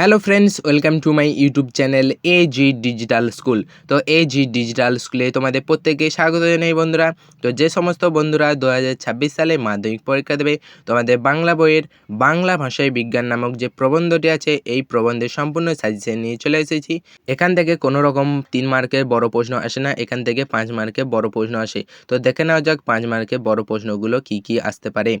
Hello friends welcome to my YouTube channel A G digital school তো A G digital স্কুলে তোমাদের প্রত্যেককে স্বাগত জানাই বন্ধুরা। তো যে সমস্ত বন্ধুরা দু হাজার ছাব্বিশ সালে মাধ্যমিক পরীক্ষা দেবে, তোমাদের বাংলা বইয়ের বাংলা ভাষায় বিজ্ঞান নামক যে প্রবন্ধটি আছে, এই প্রবন্ধের সম্পূর্ণ সাজেশন নিয়ে চলে এসেছি। এখান থেকে কোনো রকম তিন মার্কের বড় প্রশ্ন আসে না, এখান থেকে পাঁচ মার্কের বড় প্রশ্ন আসে। তো দেখে নেওয়া যাক পাঁচ মার্কের বড় প্রশ্নগুলো কি কি আসতে পারে।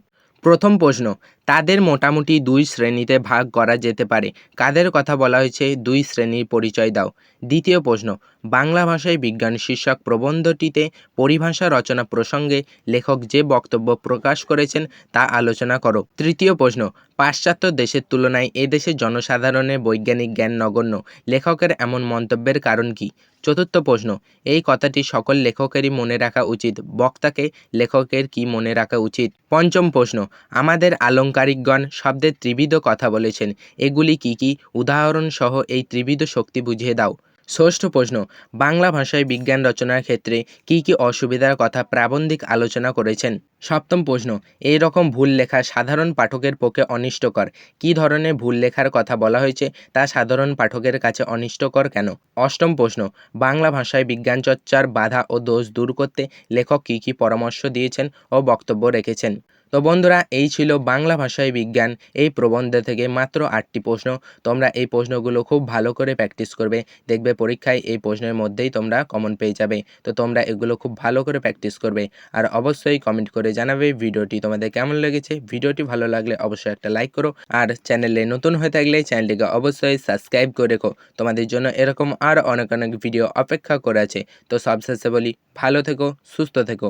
প্রথম প্রশ্ন, তাদের মোটামুটি দুই শ্রেণীতে ভাগ করা যেতে পারে। কাদের কথা বলা হয়েছে? দুই শ্রেণির পরিচয় দাও। দ্বিতীয় প্রশ্ন, বাংলা ভাষায় বিজ্ঞান শীর্ষক প্রবন্ধটিতে পরিভাষা রচনা প্রসঙ্গে লেখক যে বক্তব্য প্রকাশ করেছেন তা আলোচনা করো। তৃতীয় প্রশ্ন, পাশ্চাত্য দেশের তুলনায় এদেশের জনসাধারণের বৈজ্ঞানিক জ্ঞান নগণ্য। লেখকের এমন মন্তব্যের কারণ কি? চতুর্থ প্রশ্ন, এই কথাটি সকল লেখকেরই মনে রাখা উচিত। বক্তাকে লেখকের কি মনে রাখা উচিত? পঞ্চম প্রশ্ন, আমাদের আলংকারিকগণ শব্দের ত্রিবিধ কথা বলেছেন। এগুলি কি কি? উদাহরণসহ এই ত্রিবিধ শক্তি বুঝিয়ে দাও। ষষ্ঠ প্রশ্ন, বাংলা ভাষায় বিজ্ঞান রচনার ক্ষেত্রে কি কি অসুবিধার কথা প্রাবন্ধিক আলোচনা করেছেন? সপ্তম প্রশ্ন, এই রকম ভুল লেখা সাধারণ পাঠকের পক্ষে অনিষ্টকর। কী ধরনের ভুল লেখার কথা বলা হয়েছে তা সাধারণ পাঠকের কাছে অনিষ্টকর কেন? অষ্টম প্রশ্ন, বাংলা ভাষায় বিজ্ঞান চর্চার বাধা ও দোষ দূর করতে লেখক কী কী পরামর্শ দিয়েছেন ও বক্তব্য রেখেছেন? তো বন্ধুরা, এই ছিল বাংলা ভাষায় বিজ্ঞান। এই প্রবন্ধ থেকে মাত্র আটটি প্রশ্ন। তোমরা এই প্রশ্নগুলো খুব ভালো করে প্র্যাকটিস করবে। দেখবে পরীক্ষায় এই প্রশ্নের মধ্যেই তোমরা কমন পেয়ে যাবে। তো তোমরা এগুলো খুব ভালো করে প্র্যাকটিস করবে। আর অবশ্যই কমেন্ট করে জানাবে ভিডিওটি তোমাদের কেমন লেগেছে। ভিডিওটি ভালো লাগলে অবশ্যই একটা লাইক করো। আর চ্যানেলে নতুন হয়ে থাকলে চ্যানেলটিকে অবশ্যই সাবস্ক্রাইব করে রেখো। তোমাদের জন্য এরকম আর অনেক অনেক ভিডিও অপেক্ষা করে আছে। তো সবশেষে বলি, ভালো থেকো, সুস্থ থেকো।